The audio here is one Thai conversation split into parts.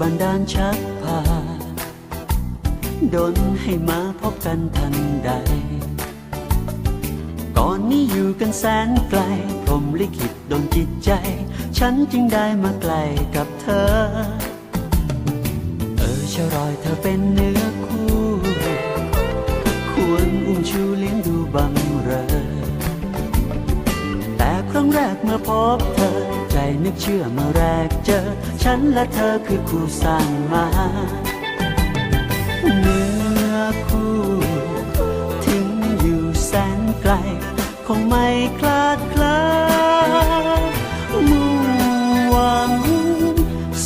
บันดาลชักพาดนให้มาพบกันทันใดก่อนนี้อยู่กันแสนไกลพรหมลิขิตดนจิตใจ ฉันจึงได้มาใกล้กับเธอ เออชะรอยเธอเป็นเนื้อคู่ ควรอุ้มชูเลี้ยงดูบังเรอแต่ครั้งแรกเมื่อพบเธอ นึกเชื่อเมื่อแรกเจอ ฉันและเธอคือคู่สร้างมาเนื้อคู่ถึงอยู่แสนไกล คงไม่คลาดคลามุ่งหวัง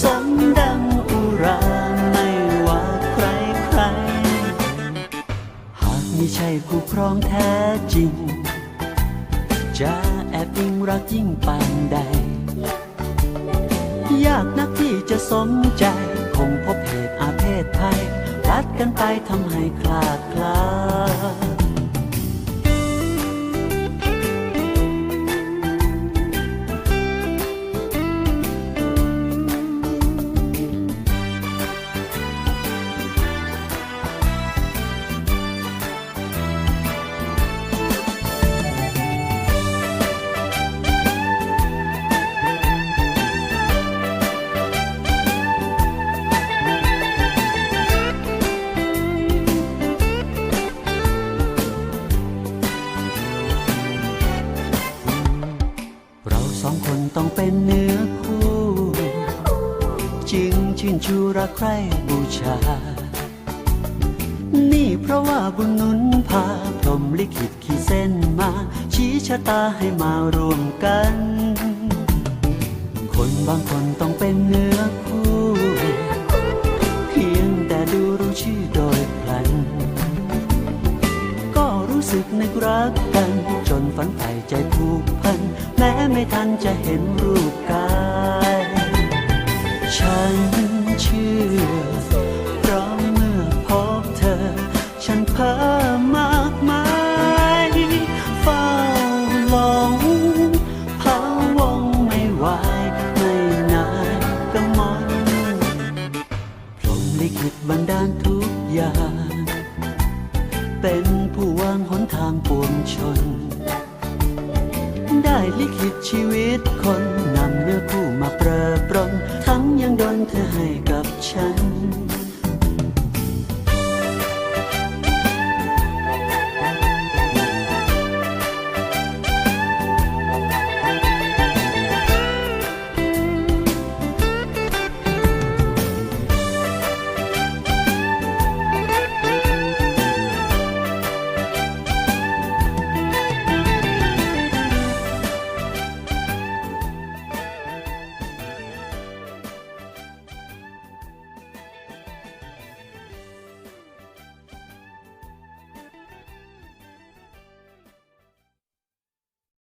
สมดังอุราไม่ว่าใครใคร หากไม่ใช่คู่ครองแท้จริงจะแอบยิ่งรักยิ่งปานใด ยากนักที่จะสมใจ คงพบเหตุอาเพศภัยรัดกันไปทำให้คลาดคลาเรา รักใครบูชา นี่เพราะว่าบุญนุนพาพรหมลิขิตขีดเส้นมา ชี้ชะตาให้มารวมกัน คนบางคนต้องเป็นเนื้อคู่ เพียงแต่ดูรู้ชื่อโดยพลัน ก็รู้สึกนึกรักกัน จนฝันใฝ่ใจผูกพัน แม้ไม่ทันจะเห็นรูปกาย ฉันเพิ่มมากมายเฝ้าหลงพะวงไม่ไหวไม่นานก็หมดพรหมลิขิตบันดาลทุกอย่าง เป็นผู้วางหนทางปวงชน ได้ลิขิตชีวิตคน